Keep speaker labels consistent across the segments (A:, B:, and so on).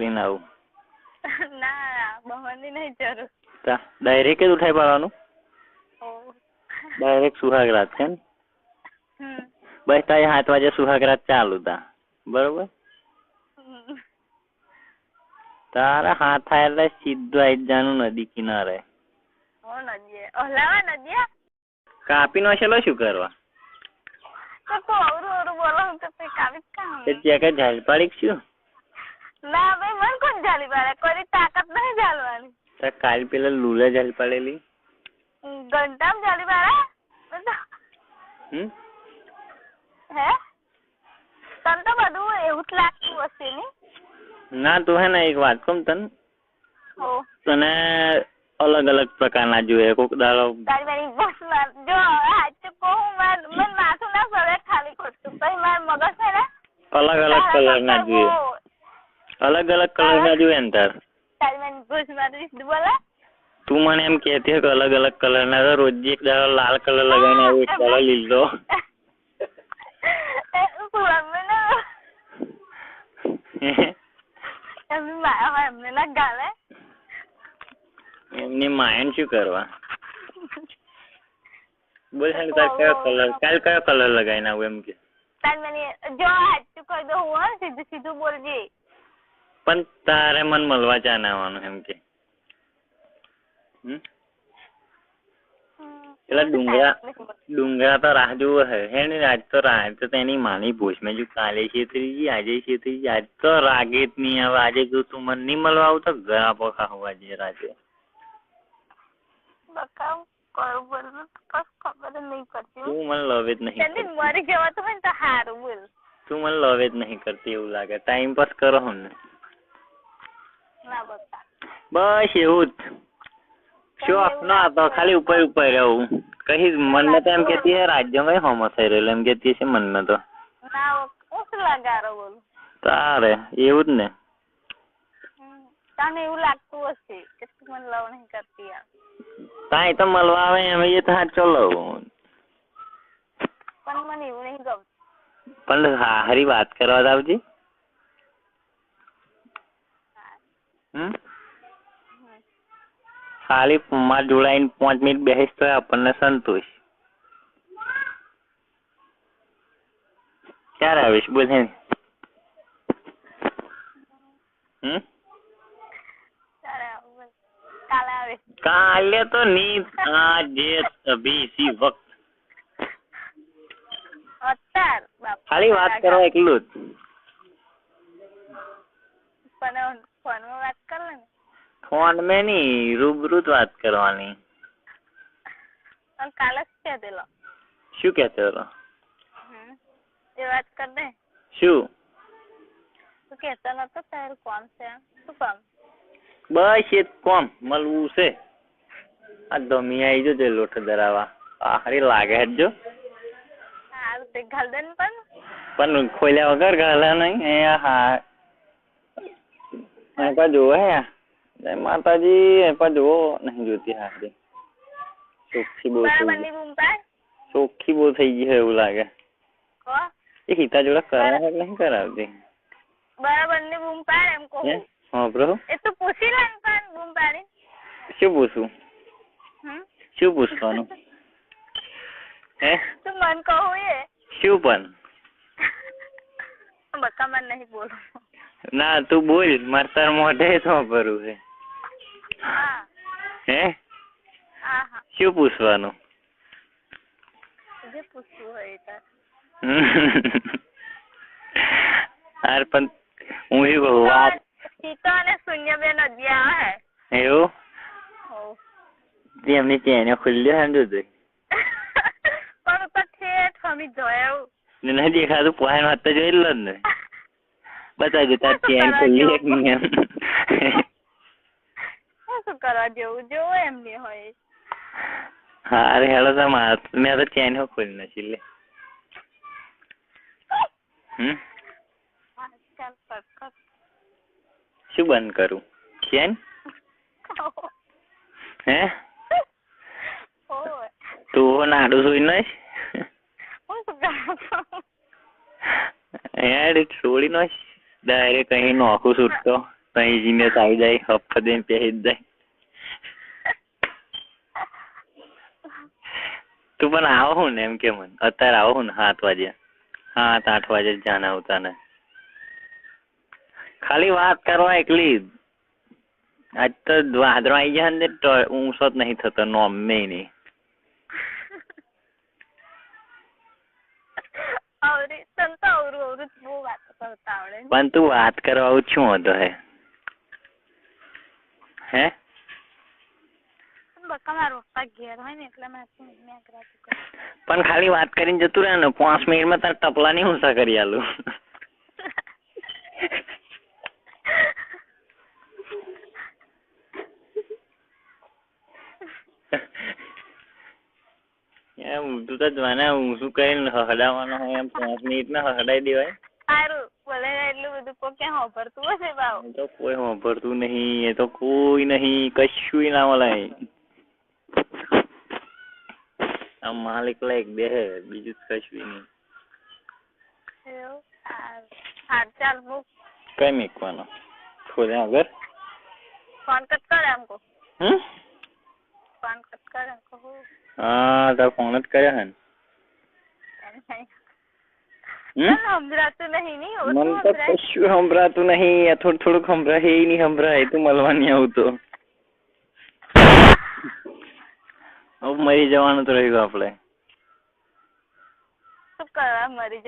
A: લઈને આવું.
B: ના બહારની નહીં જરૂર.
A: તા ડાયરેક્ટ જ ઉઠાઈ પાડવાનું? ડાયરેક્ટ સુહાગરાત છે ને બસ તારે સાત વાગે સુહાગરાત ચાલુ તા બરોબર? તારા હાથ થાય એટલે સીધું આઈ જવાનું નદી કિનારે. કાપી નો છેલો શું કરવા?
B: તો તું અવરું અવરું બોલો તો કાપી કામ
A: તે ત્યાં કઈ પાડી શું?
B: ના ભાઈ મને કોણ જાલી પાડે? કોઈ તાકાત નહીં જાલવાની.
A: તો કાલ પેલા લુલે ઝાડ પાડેલી?
B: ઘંટામ જાલી પાડે?
A: હમ?
B: હે? તને તો બધું એવું જ લાગતું હશે ને?
A: ના તું હે ને એક વાત કહું તને. તને અલગ અલગ પ્રકારના જોઈએ કોક દાડો.
B: તારી મારી બસ માર જો સાચું કહું માર મન માથું ના ફરે ખાલી ખોટું. પછી માર મગજ છે ને?
A: અલગ અલગ કલરના જોઈએ. અલગ અલગ કલરના જોઈએ ને તાર. તું મને એમ કહેતી કે અલગ અલગ કલરના રોજ એક દાડો લાલ કલર લગાવીને આવું એક દાડો લીલો
B: એમને
A: માયન શું કરવા? બોલ હે તાર કયો કલર કાલ કયો કલર લગાવીને આવું એમ કે?
B: તાર મને જો સાચું કહી દો હું, સીધું સીધું બોલજે.
A: પણ તારે મન મળવા ચાને આવવાનું એમ કે. એટલે ડુંગરા ડુંગરા તો રાહ જુએ હે. હે ને આજ તો રાહ તો તેની માની ભૂસ મેં જો કાલે છેતરી આજે છેતરી આજ તો રાગે જ નહીં આવે. આજે જો તું મને નહીં મળવા આવું તો ગળા પખા હોવા જે રાતે.
B: બકાવ કરું બોલવું કશ ખબર જ નહીં પડતી.
A: તું મને લવે જ નહીં
B: જલ્દી
A: કરતી.
B: તો હોય ને તો સારું બોલ.
A: તું મને લવે જ નહીં કરતી એવું લાગે. ટાઈમ પાસ કરો ને
B: ના
A: બસ એવું જ. શોખ ના તો ખાલી ઉપર ઉપર રહેવું કહી મનમાં તો એમ કેતી હે રાજ્યમાં હોમો થઈ રહેલો એમ કેતી છે મનમાં તો.
B: ના હું શું બોલું.
A: તારે એવું જ ને.
B: તને એવું લાગતું હશે કે તું મને લવ નહીં કરતી યાર
A: તાઈ તો મળવા આવે એમ એ તો હા ચલો
B: પણ મને એવું નહીં ગમતું.
A: પણ હારી વાત કરવા આવજે હમ? ખાલી માં જોડાઈને પાંચ મિનિટ બેસીશ તો આપણને સંતોષ. ક્યારે આવીશ બોલે હમ.
B: કાલે
A: તો ની આજે અભી સી ખાલી વાત કરવા એકલું જ.
B: પણ ફોનમાં વાત કર લે ને.
A: ફોન મેં ની રૂબરૂ જ વાત કરવાની.
B: અને કાલે શું કહેતેલો
A: શું કહેતો હતો?
B: એ વાત કર દે.
A: શું?
B: તું કહેતો નતો તારું કોમ છે? શું કામ?
A: બસ એ કોમ મળવું છે. આ દમી આવી જજો લોટ ધરાવા. આખરી લાગે જો.
B: હારું તે ઘાલ દે ને પણ.
A: પણ ખોલ્યા વગર ગાલે નહીં એ હા એ પા જોવે હે જય માતાજી એ પા જોવો નહીં જોતી હારી ચોખ્ખી બહુ થઈ
B: બરાબર
A: ગઈ
B: ની બૂમ પાડ
A: ચોખ્ખી બહુ થઈ ગઈ છે એવું લાગે
B: હો
A: એ હિતા જોડે કરાવે કે નહીં કરાવતી
B: બરાબરની બૂમ પાડ એમ કહું
A: હે હા બ્રો
B: એ તું પૂછી લે ને પણ બૂમ પાડી
A: શું પૂછું
B: હમ
A: શું પૂછવાનું હે
B: તું મન કહું એ
A: શું પણ
B: બકા મને નહીં બોલું
A: ના તું બોલ. મારે તાર મોઢે કરવું છે
B: હે.
A: શું પૂછવાનું?
B: જે પૂછવું હોય તાર.
A: હાર પણ હું એ કહું વાત
B: સીતો અને શૂન્ય બે નદી આવે
A: એવું?
B: હો
A: જે એમની ચેનો ખુલ્લી ને જોજે
B: પણ તો ઠેઠ હમી જોયું.
A: ને નહીં દેખાતું પોહાણ વાત તો જોઈ લો ને. બતાવજો તાર ચેન ખુલ્લી એક એમ
B: શું કરવા જેવું? જેવું એમની હોય.
A: હા અરે હેલો તો માર. મેં તો ચેન હો ખોલી નથી લે. હમ? શું બંધ કરું? ચેન? હે? તું નાડું સુઈ નઈ
B: હું શું કરવા
A: યાર છોડી નો ડાયરેક્ટ અહીં નોખું છૂટતો તઈ જીને આવી જાય હપ્પા દઈને પહેરી જાય. તું પણ આવો હું ને એમ કે મને. અત્યારે આવો હું ને સાત વાગે. સાત, આઠ વાગે જ આવતા ને. ખાલી વાત કરવા એકલી. આજ તો વાદળો આવી જાય ને ઊંસો જ નહીં થતો નોમે નહીં.
B: અવરી અવરું બહુ વાતો.
A: પણ તું વાત કરવા આવું શું હતો હે? હે?
B: પણ
A: ખાલી વાત કરીને જતું રહે ને પાંચ મિનિટમાં તાર ટપલા ની ઊંચા કરી આલું. એમ તું તો મને ઊંચું કરીને હડાવવાનો હોય એમ પાંચ મિનિટમાં હડાઈ દેવાય.
B: હોભરતું હશે ભાવ
A: એ તો કોઈ સાંભળતું નહીં એ તો કોઈ નહીં કશું ના મળે આ માલિક લાયક બે બીજું કશું નહીં
B: ચાલ મૂક
A: કઈ મૂકવાનો ખોલે આગળ
B: ફોન કટ કર એમ કહું
A: હમ
B: ફોન કટ કર એમ કહું
A: હા તાર ફોન જ કર્યા હે ને
B: એમ નહીં.
A: હમ
B: તને સંભળાતું નહીં નહીં ઓછું
A: મને તો કશું સંભળાતું નહીં થોડું થોડુંક સંભળાય એ નહીં સંભળાય તું મળવા આવું તો હવે મરી જવાનું તો રહ્યું આપણે.
B: મરી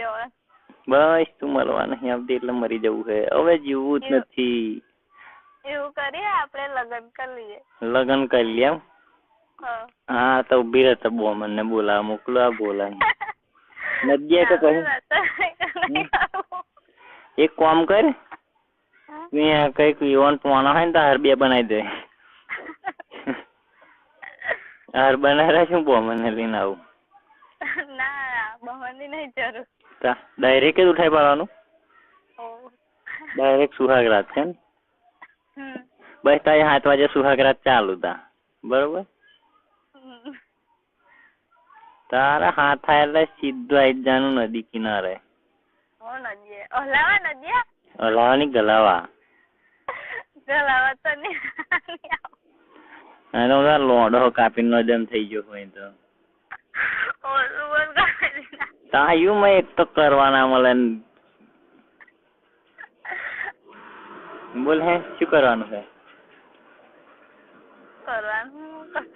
A: બસ તું મળવા નહીં આવતી એટલે મરી જવું છે. હવે જીવવું જ નથી.
B: એવું કરીએ આપણે લગન કરી લઈએ.
A: લગ્ન કરી લઈએ
B: હા.
A: તો ઊભી રહે તો બોમન ને બોલાવા મોકલો આ બોલાય નદીએ તો પછી એક કામ કર ત્યાં કંઈક ઈવન પોણા હોય ને તો હાર બે બનાવી દે. હાર બનાવ્યા શું બોમન ને લઈને આવું.
B: ના બહારની નહીં જરૂર.
A: ડાયરેક્ટ જ ઉઠાઈ પાડવાનું. ડાયરેક્ટ સુહાગરાત છે ને? બસ તારે સાત વાગે સુહાગરાત ચાલુ તા બરોબર
B: હમ.
A: તારા હાથ એટલે સીધું આઈ જવાનું જાનું નદી કિનારે. હલાવાની ગલાવા.
B: તો નહીં
A: લોડો કાપીને જમ થઈ ગયો હોય તો. તાયું માં એક તો કરવાના મળે બોલ હે શું કરવાનું છે
B: કરવાનું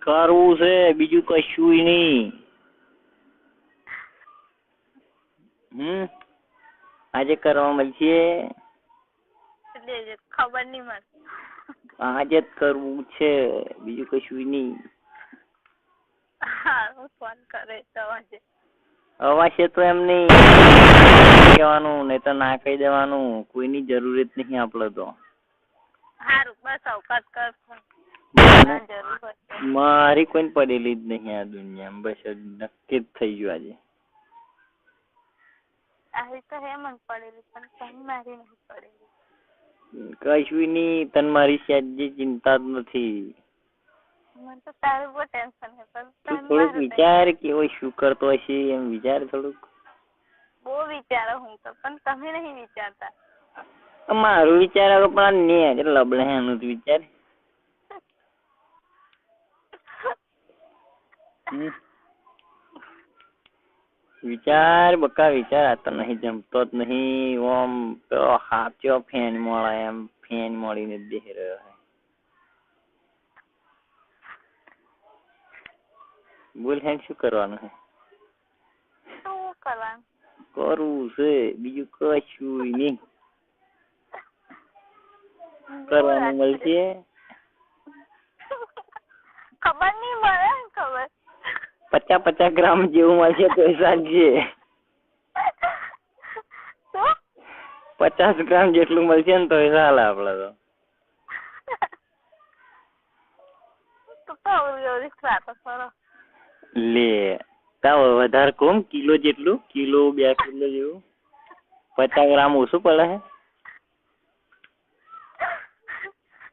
A: કરવું છે બીજું કશું નહીં. હમ? આજે કરવા મળશે?
B: ખબર નહીં મને.
A: આજે જ કરવું છે બીજું કશું નહીં.
B: હા ફોન કરે તો આજે
A: છે તો એમ નહીં. કહેવાનું નહીં તો ના કહી દેવાનું. કોઈની જરૂરત નહીં આપણે તો.
B: સારું બસ અવકાશ કર
A: મારી કોઈ પડેલી જ નહીં આ દુનિયામાં. બસ નક્કી જ થઈ ગયું આજે.
B: આવી તો હે મને પડેલી પણ તમે મારી નહીં પડેલી.
A: કશું નહીં તન મારી સહેજે ચિંતા જ નથી.
B: મને તો તારું બહુ ટેન્શન છે પણ
A: થોડુંક વિચાર કેવો શું કરતો હશે એમ વિચાર થોડુંક.
B: બહુ વિચારો હું તો પણ તમે નહીં વિચારતા.
A: મારું વિચાર પણ ને આજે લબડે એનું જ વિચાર હમ. વિચાર બકા વિચાર આ તો નહીં જમતો જ નહીં. ઓમ પેલો હાચો ફેન મળે એમ ફેન મળીને બેહી રહ્યો હે બોલ હે શું કરવાનું હે
B: શું કરવાનું?
A: કરવું છે બીજું કશું નહીં. કરવાનું મળશે?
B: ખબર નહીં મળે ખબર.
A: પચાસ પચાસ ગ્રામ જેવું મળશે તો સાંજે. પચાસ ગ્રામ જેટલું મળશે ને તો ચાલે આપડે તો. લે તા વધારે કોમ? કિલો જેટલું? કિલો બે કિલો જેવું? પચાસ ગ્રામ ઓછું પડે હે?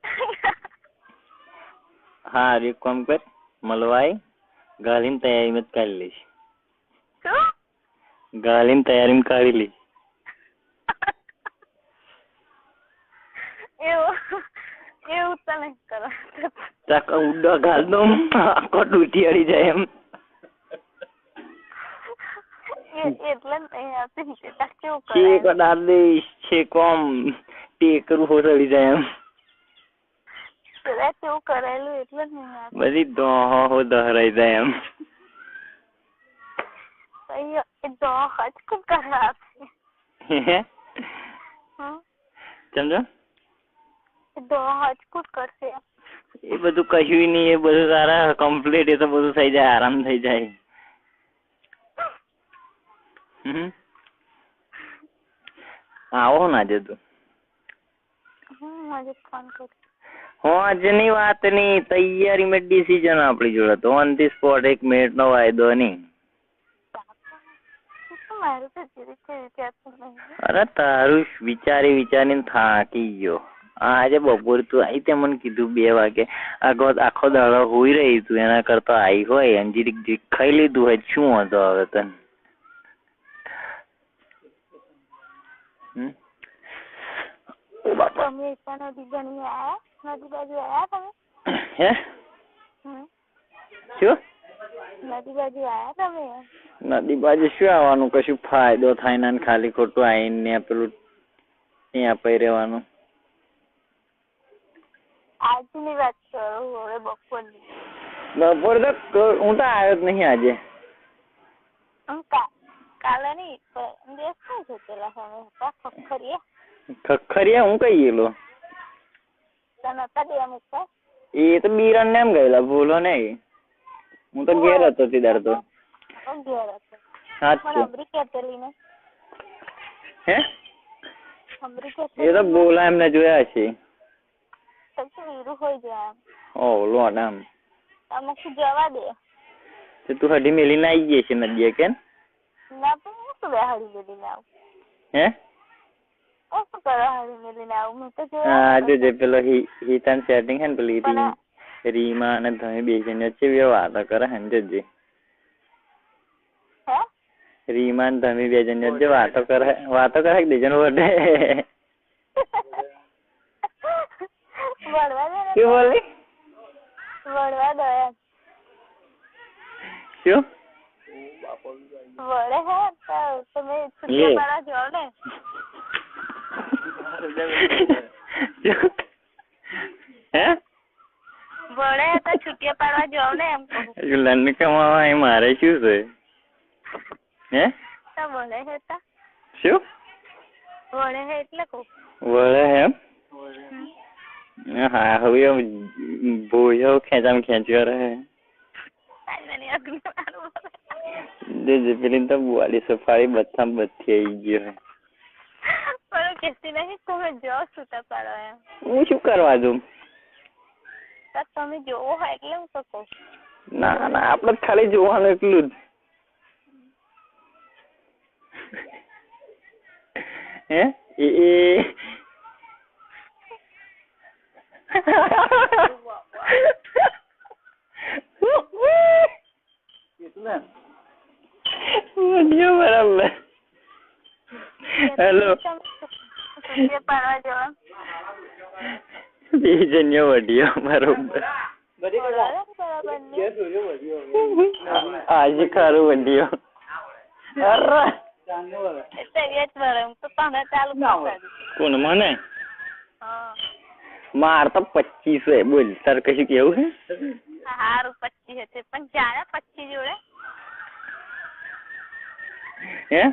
A: હા કામ કર મળવાય ગાલીને તૈયારીમાં જ કાઢી લઈશ ગાલીને તૈયારીમાં કાઢી લઈશ
B: એવું એવું તો કરો
A: ચાક ઉડો ઘાલ દો આખો તૂટી અડી જાય એમ
B: એટલે જ નહીં આવતી તે તાર કેવું કરે
A: દઈશ ટેકરું હોસડી જાય એમ
B: પેલા એવું કરેલું એટલે જ નહીં
A: બધી દોહો દહરાઈ જાય એમ.
B: તઈ એ જો હચકું કરે આપે.
A: હે?
B: હમ.
A: સમજો?
B: દો હચકું કરશે.
A: એ બધું કહ્યું નહીં એ બધું તારા કમ્પ્લીટ એ તો બધું થઈ જાય આરામ થઈ જાય. હમ? આવો ના આજે તું.
B: આજે ફોન કરું.
A: આજની વાતની તૈયારી મેં ડિસિઝન આપણી જોડે. તો ઓન ધી સ્પોટ એક મિનિટ નો વાયદો નહીં.
B: નહીં
A: અરે તારું વિચારી વિચારીને થાકી ગયો. આજે બપોર તું આવી તે મને કીધું બે વાગે. આખો આખો દાડો હોઈ રહી તું, એના કરતા આવી હોય અને જીરીક ખાઈ લીધું હોય, શું હતો હવે તને? હમ?
B: તમે એકતા નદી આયા? નદી બાજુ આયા તમે?
A: હે? શું?
B: નદી બાજુ આયા તમે?
A: નદી બાજુ શું આવવાનું? કશું ફાયદો થાય ને ખાલી ખોટું આઈને પેલું ત્યાં પઈ રહેવાનું.
B: આજની વાત કરો હવે બપોરની.
A: બપોર તો હું તો આવ્યો જ નહીં આજે.
B: કાલે નહીં પણ દિવસ છે પેલા હતા ખખરીએ?
A: ખખરિયા હું કઈ ગયેલો? એ તો બીરન ને એમ ગયેલા ભૂલો નહીં હું તો ઘેર હતો તે તો.
B: હું ને
A: એ તો બોલા એમને જોયા છે. ઓ લોટ આમ.
B: અમુક જવા દે?
A: તો તું હડી મેલીને આવી ગઈ છે નદીએ કે
B: ના પણ હું શું બે હળી મેલીને આવું?
A: હે?
B: હું શું કરવા મેલીને આવું મેં તો
A: હા
B: જોયા
A: જોજે પેલો હી હિતાન સેટિંગ હે ને પેલી
B: પણ
A: રીમા અને તમે બે જણ વચ્ચે બે વાતો કરે હે ને જોજે રીમા ને તમે બે જણ વચ્ચે વાતો કરે વાતો કરે કે બે વડે શું બોલી
B: વળવા દો
A: શું
B: વળે હે તમે
A: લે.
B: પાડવા જાઓ ને
A: શું?
B: તો છૂટિયા પાડવા જાઓ ને એમ
A: લંડ કમાવા એ મારે શું છે? હે?
B: તો વળે હે તો.
A: શું?
B: વળે હે એટલે કહું.
A: વળે એમ? હા હવે ભોયો ખેંચામ ખેંચ કરે
B: કાંઈ અગ્નિ મારું
A: જે જે પેલી તો બોડી સફારી બધા બધી આવી ગયો
B: પણ હું કહેતી નહીં તમે જો છૂટા પાડો એમ
A: હું શું કરવા દઉં
B: તો તમે જોવો હોય એટલે હું તો કહું
A: ના ના આપડે તો ખાલી જોવાનું એટલું જ હે એ એ વધ્યો બરાબર હેલો
B: તમે છૂટિયા પાડવા જવા.
A: બે જણ્યો વધ્યો બરોબર આજે ખરું વઢિયો અરે! કોણ મને? માર તો પચીસ હે બોલ તાર કશું કેવું હે?
B: હારું પચીસ હશે પણ જાણે પચીસ જોડે.
A: હે?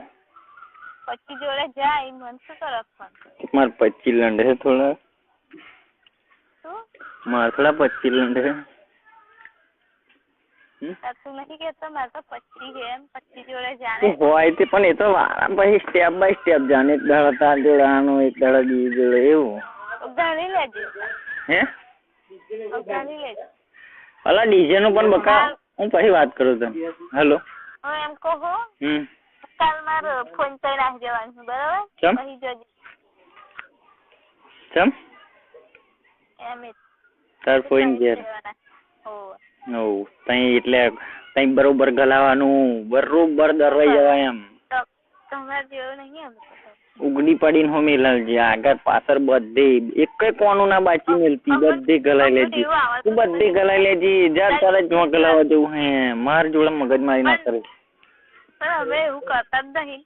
B: પચી જોડે જાય મન શું પણ
A: માર પચી લંડે હે થોડા. માર થોડા પચી લંડ હે
B: તું નથી કેતો મારે તો પચી છે એમ પચી જોડે જાણે.
A: હોય તે પણ એ તો પછી સ્ટેપ બાય સ્ટેપ જાણે. એક દાડો તાર જોડે આનું એક દાડો બીજી જોડે એવું.
B: ગણી લેજે.
A: હે? અલા ડીજે નું પણ બકા હું પછી વાત કરું તને. હેલો.
B: હું એમ કહો
A: હમ.
B: કાલ મારો ફોન કરી નાખી જવાનું બરાબર
A: કેમ
B: પછી જોજે
A: કેમ
B: એમ
A: તાર ફોન ઘેર ઓ. તઈ એટલે તઈ બરોબર ગલાવાનું બરોબર દરવાઈ જવાય એમ
B: તમારે જેવું નહીં એમ
A: ઉગડી પડીને હો મેલજે આગળ પાછળ બધે એક કોનું ના બાચી મેલતી બધે ગલાઈ લેજી તું બધે ગલાઈ લેજી જા તારે જ ગલાવા જેવું હે માર જોડે મગજ મારી ના કરે
B: પણ એવું કરતા જ નહીં.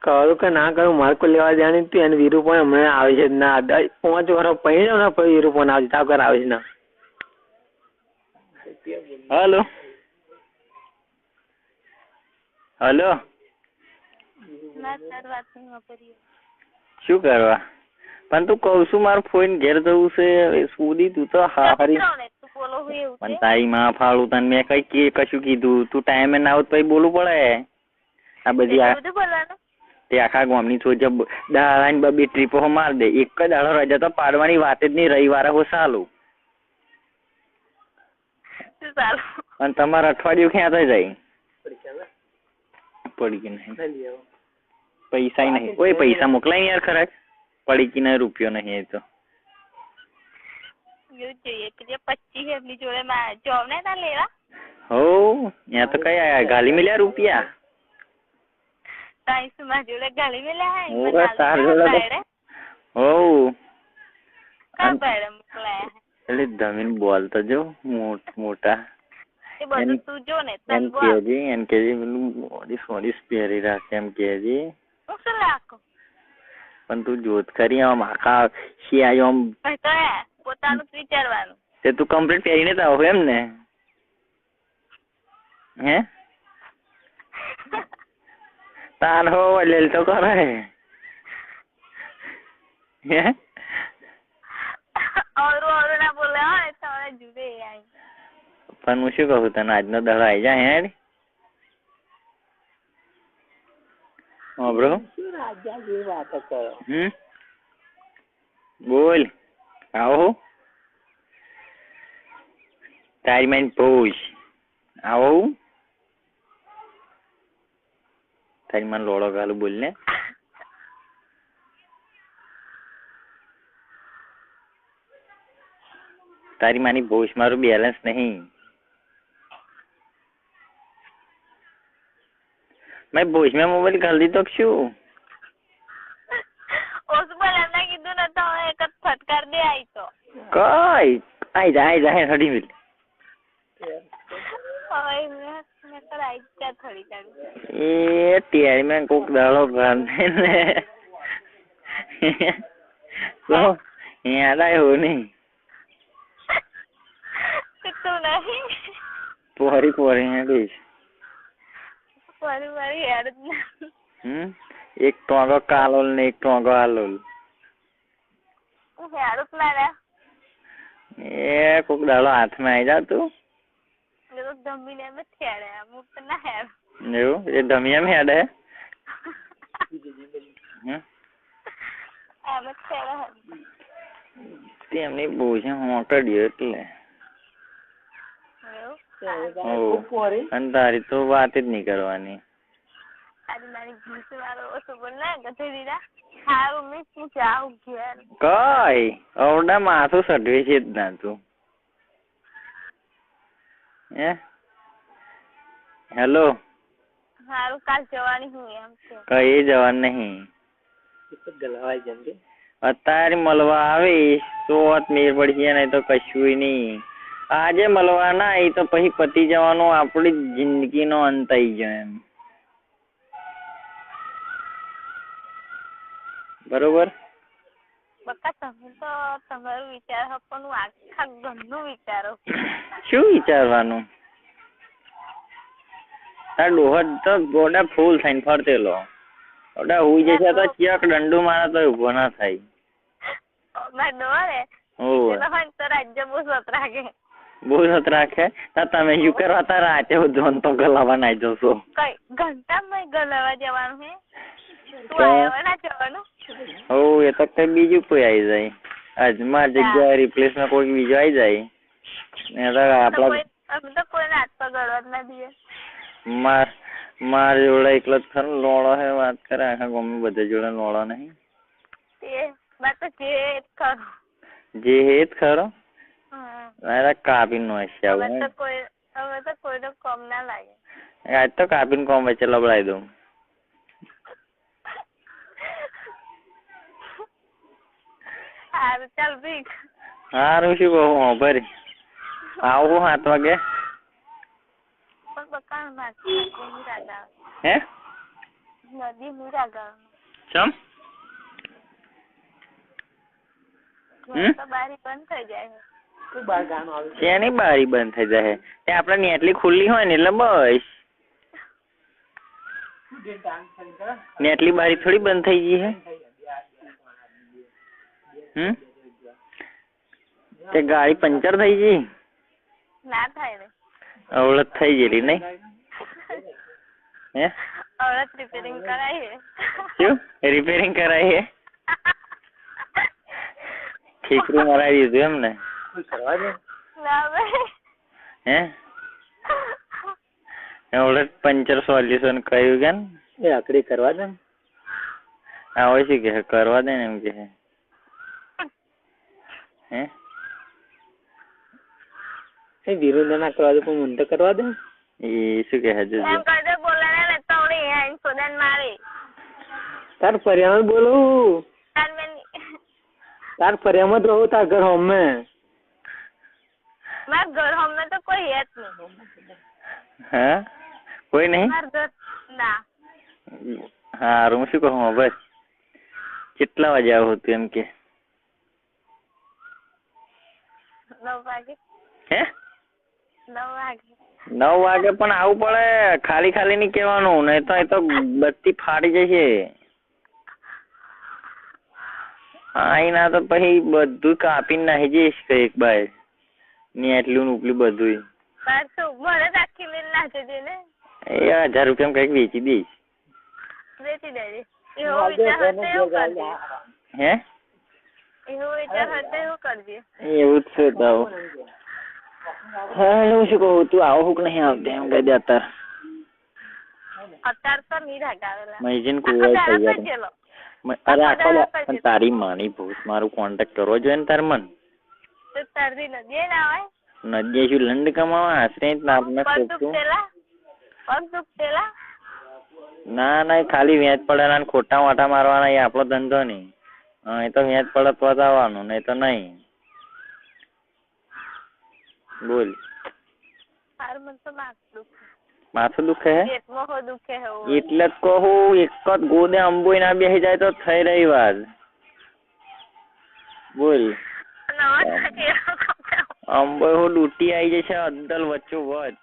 C: કરું કે ના કરું મારે કોઈ લેવા જાણી તું અને વીરુ પણ હમણાં આવે છે. ના પાંચ વર્ષ પહેલા ને પછી વીરુ પણ આવે તાવ કર આવે છે ના.
A: હલો. હલો. શું કરવા? પણ તું કઉ છું મારો ફોન ઘેર જવું છે. હવે સુધી તું તો હારી
B: બોલો હું એવું
A: પણ તારી માં ફાળું તને મેં કઈ કે કશું કીધું? તું ટાઈમે ના આવત પછી બોલવું પડે. આ બધી આ
B: બધું બોલવાનું?
A: તે આખા ગામની સોચ દાડાની બબી ટ્રીપો માર દે. એક જ દાડો રજા તો પાડવાની વાત જ નહીં. રવિવારે હો સાલું. અને તમારે અઠવાડિયું ક્યાં થઈ જાય? પડી કે નહીં. પૈસા નહીં. ઓય પૈસા મોકલાય યાર ખરા. પડી કે નહીં રૂપિયો નહીં એ તો.
B: એવું જોઈએ કે જે પચીસ એમની જોડે માં જોબ ને તા લેવા?
A: હો ત્યાં તો કઈ ગાલી મળ્યા રૂપિયા?
B: તાઈ સુમા જોડે ગાલી મેલ્યા હે?
A: હું તાર જોડે હો?
B: કા મોકલાયા
A: એટલે ધમીન બોલતો જો મોટ મોટા.
B: એ બધું તું જો ને
A: એમ
B: તને બોલ.
A: કેજે એમ કેજી પેલું બોડી સોડી પહેરી રાખે એમ કેજી.
B: હું શું લાખું?
A: પણ તું જોત કરી આમ આખા શિયાળો આમ
B: પોતાનું જ વિચારવાનું.
A: તે તું કમ્પ્લીટ પહેરીને જ આવો એમ ને? હે? તાર હો લેલ તો કરે હે.
B: અવરું અવરું ના બોલે હોય તો હવે જુદે આઈ.
A: પણ હું શું કહું તને આજનો દડો આવી જાય હે હા બ્રો. હમ? બોલ. આવો તારી માઈન ભૂજ આવો તારી માન લોડો ગાલું બોલ ને તારી માની ભૂજ મારું બેલેન્સ નહીં મેં ભૂજ મેં મોબાઈલ ખાલી કે શું
B: ઓછું બોલે એમને કીધું ને તો હવે એક જ ફટકાર દે આઈ તો
A: કઈ આઈ જા આઈ જા હે હડી મિલ
B: હવે મેં મેં તો આઈ જ ત્યાં થોડી ઘણી
A: એ ટેરી મેં કોક દાડો ગાંધે ને તો યાદ આવ્યો નહીં
B: કે તું નહીં
A: પોરી પોરી હેડીશ
B: ફરી ફરી હેડ જ ના
A: હમ એક ટોંગો કાલોલ ને એક ટોંગો આલોલ
B: હેડ જ ના રે
A: એ કોક દાડો હાથમાં આવી જાવ તું.
B: એ એમ જ હેડે અમુક તો ના હેડ.
A: એવું? એ ધમિયામ
B: એમ હેડે?
A: તેમની બોજે મોકડ્યો એટલે. અને તારી તો વાત જ નહીં કરવાની.
B: આજે મારી ભૂસ વાળો ઓછો બોલ ને ગધે દીધા મિસ હું જાઉં ઘેર.
A: કઈ? અવડા માથું સડવે છે જ ના તું. હે? હેલો?
B: હારું કાલ જવાની હું એમ છે
A: કઈ જવાનું નહીં.
C: ગલવાય જેમ કે
A: અત્યારે મળવા આવીશ. તો મેર પડશે નહીં તો કશું નહીં. આજે મળવા ના આવી તો પછી પતી જવાનું આપણી જિંદગીનો અંત આવી જાય એમ. બરોબર?
B: બકા તમે તો તમારું વિચાર પણ હું આખા ઘરનું વિચારો
A: શું વિચારવાનું? તાર ડોહર તો ગોડા ફૂલ થઈને ફરતેલો. ગોડા હુઈ જશે તો ચિયક દંડુ મારા તો ઊભો ના થાય.
B: ડોરે તો ને રાજ્ય બહુ સતરાખે
A: બહુ સતરાખે તા તમે શું કરવા? તા રાતે તો ગલાવા નાઈ જશો.
B: કઈ ઘંટામાં ગલાવા જવાનું હે? તું
A: તો?
B: આવ્યો ના જવાનું.
A: હો એ તો કઈ બીજું કોઈ આવી જાય. આજ જગ્યા જગ્યાએ રિપ્લેસમાં કોઈ બીજો આવી જાય. ને તો
B: આપણા અમે તો કોઈને હાથ પગ જ ના દઈએ.
A: માર માર જોડે એકલો જ ખરો લોડો હે વાત કરે આખા ગમે બધા જોડે લોડો નહીં.
B: તે જે ખરું.
A: જે હે જ ખરો. અરે કાપીને નો હશે આવું
B: તો કોઈ તો કોઈનો કોમ ના લાગે.
A: આજ તો કાપીને કોમ વચ્ચે લબડાઈ દઉં.
B: ચાલ ભીખ
A: હારું શું કહું ભરી આવું સાત વાગે? હે?
B: નદી મીરા ગામ
A: ચમ
B: બારી બંધ થઈ જાય છે.
C: શું બાર ગાનું આવ્યું
A: શેની બારી બંધ થઈ જાય તે આપણે નેટલી ખુલ્લી હોય ને એટલે બસ. નેટલી બારી થોડી બંધ થઈ ગઈ હે હમ? તે ગાડી પંચર થઈ ગઈ?
B: ના થાય ને.
A: અવળત થઈ ગયેલી નહીં? હે?
B: અવળત રિપેરિંગ કરાય
A: શું? રિપેરિંગ કરાઈ હે? ઠીકરું મરાવી દીધું એમ ને?
B: ના ભાઈ.
A: હે? અવળત પંચર સોલ્યુશન કહ્યું કે ને
C: એ આકડી કરવા દે ને.
A: આવે છે કે કરવા દે ને એમ કે હે?
C: એ વિરુદ્ધ ના કરવા દે પણ મને તો કરવા દે?
A: એ શું કે હજુ
B: એમ કરજે બોલે ને તો આવડી અહીંયા સોદન મારી.
C: તાર ફરિયામાં બોલું?
B: તાર મેં
C: તાર ફરિયામાં જ રહું તાર ઘર હોમે?
B: મારા ઘર હમે તો કોઈ હેત નહીં.
A: હા? કોઈ નહીં?
B: મારા ઘર ના.
A: હારું હું શું કહું? બસ. કેટલા વાગે આવું હતું એમ કે?
B: નવ વાગે.
A: હે?
B: નવ વાગે.
A: નવ વાગે પણ આવું પડે. ખાલી ખાલી નહીં કહેવાનું. નહીં તો એ તો બત્તી ફાડી જશે. આઈના તો પછી બધું કાપીને નાખી જઈશ કંઈક બાય. ને એટલું ઉપલું બધું એ હજાર રૂપિયા કંઈક વેચી દઈશ.
B: વેચી દેજે
A: હે?
B: એવો વિચાર હતો એવું કરજે
A: એવું જ છે તો હા હું શું કહું તું આવો હુક નહીં આવતી એમ કહી દે અત્યારે
B: અત્યારે તો નહીં રાગાવેલા
A: મૈજીન
B: આખો
A: તૈયાર. અરે આખો
B: દાડો
A: દા-
B: કરજે.
A: પણ તારી માની ભૂત મારું કોન્ટેક્ટ કરવો જોઈએ ને તાર મન?
B: તો નદીએ ના આવે
A: નદીએ શું લંડ કમાવા? આશરે ના આપણે
B: પગ દુખતેલા?
A: ના ના ખાલી વેચ પડેલા ખોટા વાટા મારવાના એ આપણો ધંધો નહીં. હા એ તો મેચ પડે તો જ આવવાનું નહીં તો નહીં બોલ
B: માથું દુખે
A: હે. એટલે જ કહું એક જ ગોદે અંબોઈ ના બેસી જાય તો થઈ રહી વાત બોલ. અંબોઈ હું ડૂટી આવી જશે અદ્દલ વચ્ચો વચ